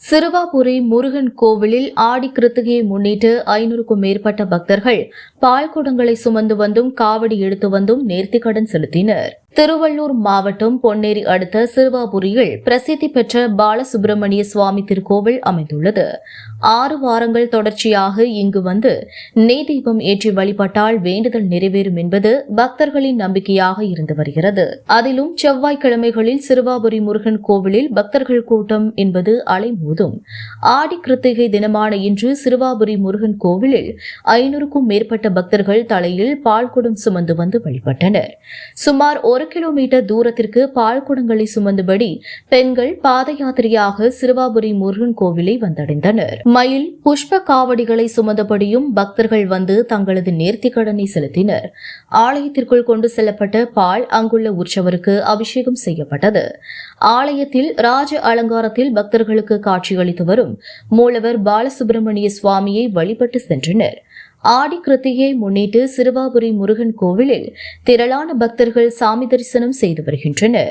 சிறுவாபுரி முருகன் கோவிலில் ஆடி கிருத்திகையை முன்னிட்டு ஐநூறுக்கும் மேற்பட்ட பக்தர்கள் பால் குடங்களை சுமந்து வந்தும் காவடி எடுத்து வந்தும் நேர்த்திக்கடன் செலுத்தினர். திருவள்ளூர் மாவட்டம் பொன்னேரி அடுத்த சிறுவாபுரியில் பிரசித்தி பெற்ற பாலசுப்பிரமணிய சுவாமி திருக்கோவில் அமைந்துள்ளது. ஆறு வாரங்கள் தொடர்ச்சியாக இங்கு வந்து நெய்தீபம் ஏற்றி வழிபட்டால் வேண்டுதல் நிறைவேறும் என்பது பக்தர்களின் நம்பிக்கையாக இருந்து வருகிறது. அதிலும் செவ்வாய்க்கிழமைகளில் சிறுவாபுரி முருகன் கோவிலில் பக்தர்கள் கூட்டம் என்பது அலைமோதும். ஆடி கிருத்திகை தினமான இன்று சிறுவாபுரி முருகன் கோவிலில் ஐநூறுக்கும் மேற்பட்ட பக்தர்கள் தலையில் பால்குடம் சுமந்து வந்து வழிபட்டனர். சுமார் ஒரு கிலோமீட்டர் தூரத்திற்கு பால் குடங்களை சுமந்தபடி பெண்கள் பாத யாத்திரையாக சிறுவாபுரி முருகன் கோவிலை வந்தடைந்தனர். மயில் புஷ்ப காவடிகளை சுமந்தபடியும் பக்தர்கள் வந்து தங்களது நேர்த்திக்கடனை செலுத்தினர். ஆலயத்திற்குள் கொண்டு செல்லப்பட்ட பால் அங்குள்ள உற்சவருக்கு அபிஷேகம் செய்யப்பட்டது. ஆலயத்தில் ராஜ அலங்காரத்தில் பக்தர்களுக்கு காட்சியளித்து வரும் மூலவர் பாலசுப்பிரமணிய சுவாமியை வழிபட்டு சென்றனர். ஆடி முன்னிட்டு சிறுவாபுரி முருகன் கோவிலில் திரளான பக்தர்கள் சாமி தரிசனம் செய்து வருகின்றனர்.